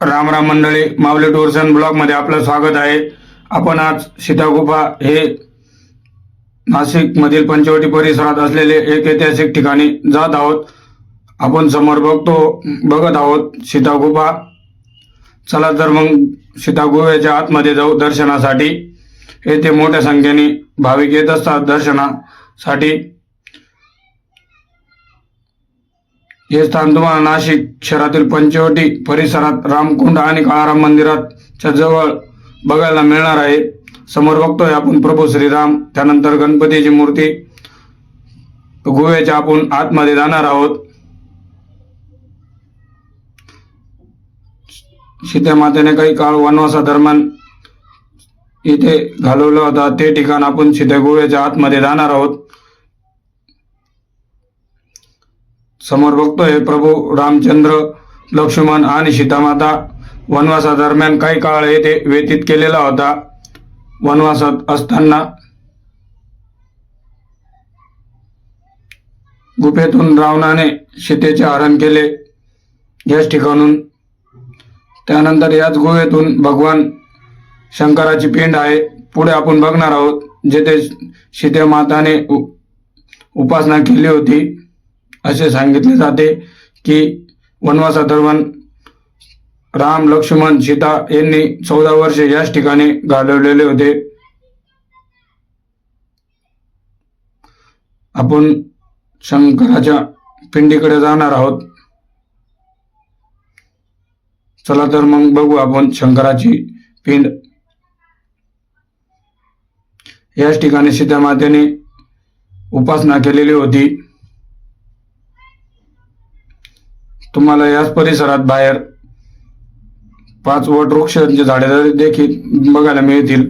राम राम मंडळी माऊली tours and ब्लॉगमध्ये आपलं स्वागत आहे. आपण आज सीतागुफा हे नाशिकमधील पंचवटी परिसरात असलेले एक ऐतिहासिक ठिकाणी जात आहोत. आपण समोर बघतो बघत आहोत सीतागुफा चला तर मग सीतागुफेच्या आतमध्ये जाऊ दर्शनासाठी. येथे मोठ्या संख्येने भाविक येत असतात दर्शनासाठी. हे स्थान तुम्हाला नाशिक शहरातील पंचवटी परिसरात रामकुंड आणि काळाराम मंदिराच्या जवळ बघायला मिळणार आहे. समोर बघतोय आपण प्रभू श्रीराम त्यानंतर गणपतीची मूर्ती. गुहेच्या आपण आतमध्ये जाणार आहोत. सीतेमातेने काही काळ वनवासा दरम्यान इथे घालवलं होता. ते ठिकाण आपण सीते गुहेच्या आतमध्ये जाणार आहोत. समोर बघतोय प्रभू रामचंद्र लक्ष्मण आणि सीतामाता. वनवासादरम्यान काही काळ येथे व्यतीत केलेला होता. वनवासात असताना गुफेतून रावणाने सीतेचे हरण केले. याच ठिकाणून त्यानंतर याच गुहेतून भगवान शंकराची पिंड आहे. पुढे आपण बघणार आहोत जेथे सीते माताने उ- उपासना केली होती. असे सांगितले जाते की वनवासादरम्यान राम लक्ष्मण सीता यांनी चौदा वर्षे याच ठिकाणी घालवलेले होते. आपण शंकराच्या पिंडीकडे जाणार आहोत. चला तर मग बघू आपण शंकराची पिंड. याच ठिकाणी सीता मातेने उपासना केलेली होती. तुम्हाला याच परिसरात बाहेर पाच वट वृक्षांची झाडे देखील बघायला मिळतील.